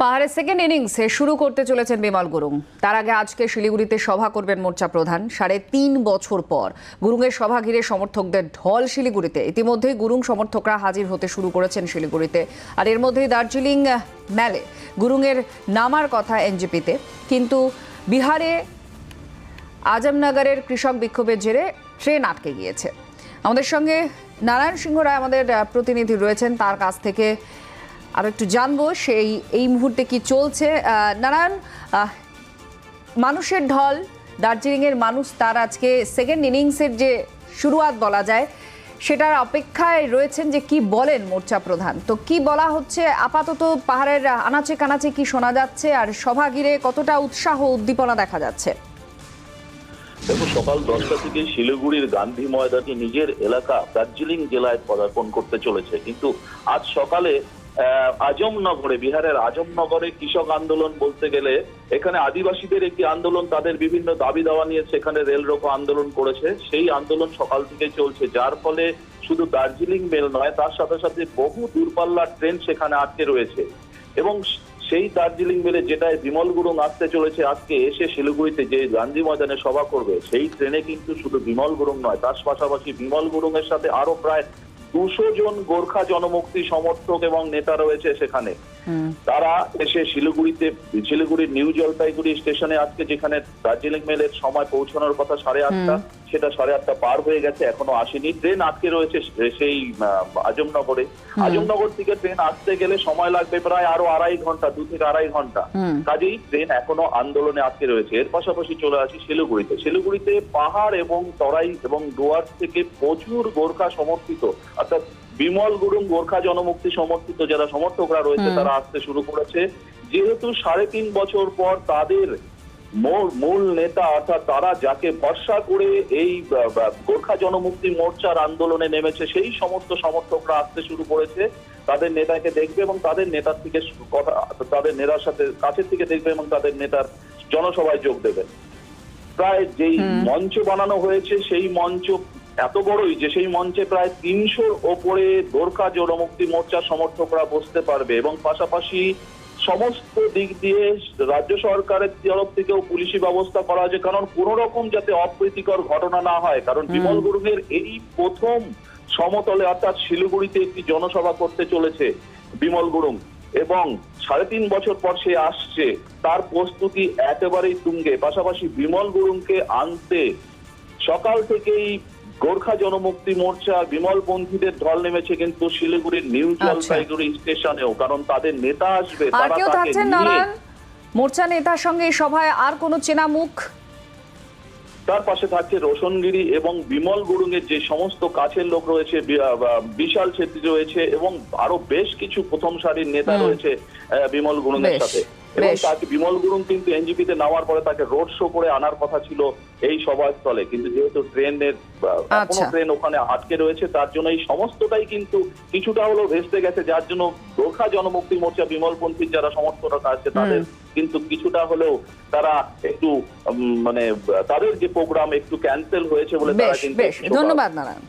পাহাড়ের সেকেন্ড ইনিংসে শুরু করতে চলেছেন বিমল গুরুং। তার আগে আজকে শিলিগুড়িতে সভা করবেন মোর্চা প্রধান। সাড়ে তিন বছর পর গুরুংয়ের সভা ঘিরে সমর্থকদের ঢল শিলিগুড়িতে। ইতিমধ্যেই গুরুং সমর্থকরা হাজির হতে শুরু করেছেন শিলিগুড়িতে। আর এর মধ্যেই দার্জিলিং ম্যালে গুরুংয়ের নামার কথা এনজিপিতে। কিন্তু বিহারে আজমনগরের কৃষক বিক্ষোভের জেরে ট্রেন আটকে গিয়েছে। আমাদের সঙ্গে নারায়ণ সিংহ রায় আমাদের প্রতিনিধি রয়েছেন। তার কাছ থেকে আরও একটু জানব, সেই, এই মুহূর্তে কি চলছে? নারায়ণ মানুষের ঢল, দার্জিলিংয়ের মানুষ তার আজকে সেকেন্ড ইনিংসের যে শুরুয়াত বলা যায়, সেটার অপেক্ষায় রয়েছেন যে কি বলেন মোর্চা প্রধান? তো কি বলা হচ্ছে? আপাতত পাহাড়ের আনাচে কানাচে কি শোনা যাচ্ছে? আর সভা ঘিরে কতটা উৎসাহ উদ্দীপনা দেখা যাচ্ছে? দেখো সকাল দশটা থেকে শিলিগুড়ির গান্ধী ময়দানে নিজের এলাকা দার্জিলিং জেলায় পদার্পণ করতে চলেছে। কিন্তু আজ সকালে আজমনগরে, বিহারের আজমনগরে কৃষক আন্দোলন বলতে গেলে এখানে আদিবাসীদের একটি আন্দোলন তাদের বিভিন্ন দাবি দাওয়া নিয়ে সেখানে রেল রোকো আন্দোলন করেছে। সেই আন্দোলন সকাল থেকে চলছে, যার ফলে শুধু দার্জিলিং মেল নয়, তার সাথে সাথে বহু দূরপাল্লার ট্রেন সেখানে আটকে রয়েছে। এবং সেই দার্জিলিং মেলে যেটায় বিমল গুরুং আসতে চলেছে আজকে, এসে শিলিগুড়িতে যে গান্ধী ময়দানে সভা করবে, সেই ট্রেনে কিন্তু শুধু বিমল গুরুং নয়, তার পাশাপাশি বিমল গুরুং এর সাথে আরও প্রায় দুশো জন গোর্খা জনমুক্তি সমর্থক এবং নেতা রয়েছে সেখানে। তারা এসে শিলিগুড়িতে শিলিগুড়ির নিউ জলপাইগুড়ি স্টেশনে আজকে যেখানে দার্জিলিং মেলের সময় পৌঁছানোর কথা সাড়ে আটটা সেটা সাড়ে আটটা পার হয়ে গেছে এখনও আসেনি। ট্রেন আটকে রয়েছে সেই আজমনগরে। আজমনগর থেকে ট্রেন আসতে গেলে সময় লাগবে প্রায় আরও আড়াই ঘণ্টা দু থেকে আড়াই ঘণ্টা। কাজেই ট্রেন এখনও আন্দোলনে আটকে রয়েছে। এর পাশাপাশি চলে আসি শিলিগুড়িতে। শিলিগুড়িতে পাহাড় এবং তরাই এবং ডোয়ার থেকে প্রচুর গোর্খা সমর্থিত অর্থাৎ বিমল গুরুং গোর্খা জনমুক্তি সমর্থিত যারা সমর্থকরা রয়েছে তারা আসতে শুরু করেছে। যেহেতু সাড়ে তিন বছর পর তাদের মূল- নেতা অর্থাৎ তারা যাকে ভরসা করে এই গোর্খা জনমুক্তি মোর্চার আন্দোলনে নেমেছে সেই সমস্ত সমর্থকরা আসতে শুরু করেছে। তাদের নেতাকে দেখবে এবং তাদের নেতার থেকে কথা তাদের নেতার সাথে কাছের থেকে দেখবে এবং তাদের নেতার জনসভায় যোগ দেবে। প্রায় যেই মঞ্চ বানানো হয়েছে সেই মঞ্চ এত বড়ই যে সেই মঞ্চে প্রায় তিনশোর ওপরে গোর্খা জনমুক্তি মোর্চার সমর্থকরা বসতে পারবে এবং পাশাপাশি সমস্ত দিক দিয়ে রাজ্য সরকারের তরফ থেকেও পুলিশি ব্যবস্থা করা হয়েছে। কারণ কোন রকম যাতে অপ্রীতিকর ঘটনা না হয়। কারণ বিমল গুরুংয়ের এই প্রথম সমতলে অর্থাৎ শিলিগুড়িতে একটি জনসভা করতে চলেছে বিমল গুরুং। এবং সাড়ে তিন বছর পর সে আসছে। তার প্রস্তুতি একেবারেই তুঙ্গে। পাশাপাশি বিমল গুরুংকে আনতে সকাল থেকেই গোর্খা জনমুক্তি মোর্চা বিমল পন্থীদের ঢল নেমেছে কিন্তু শিলিগুড়ির নিউ আচ্ছা। জলপাইগুড়ি স্টেশনেও কারণ তাদের নেতা আসবে তারা তাকে নিয়ে মোর্চা নেতার সঙ্গে এই সভায় আর কোনো চেনা মুখ তার পাশে থাকছে রোশনগিরি এবং বিমল গুরুংয়ের যে সমস্ত কাছের লোক রয়েছে বিশাল ছেত্রী রয়েছে এবং আরও বেশ কিছু প্রথম সারির নেতা রয়েছে বিমল গুরুংয়ের বেশ, সাথে। এবং তাকে বিমল গুরুং কিন্তু এনজিপিতে নামার পরে তাকে রোড শো করে আনার কথা ছিল এই সভাস্থলে। কিন্তু যেহেতু ট্রেনের এখনও আচ্ছা। ট্রেন ওখানে আটকে রয়েছে তার জন্য এই সমস্তটাই কিন্তু কিছুটা হলেও ভেস্তে গেছে যার জন্য গোর্খা জনমুক্তি মোর্চা বিমলপন্থীর যারা সমর্থকরা আছে তাদের কিন্তু কিছুটা হলেও তারা একটু মানে তাদের যে প্রোগ্রাম একটু ক্যান্সেল হয়েছে বলে তারা কিন্তু। ধন্যবাদ নারায়ণ।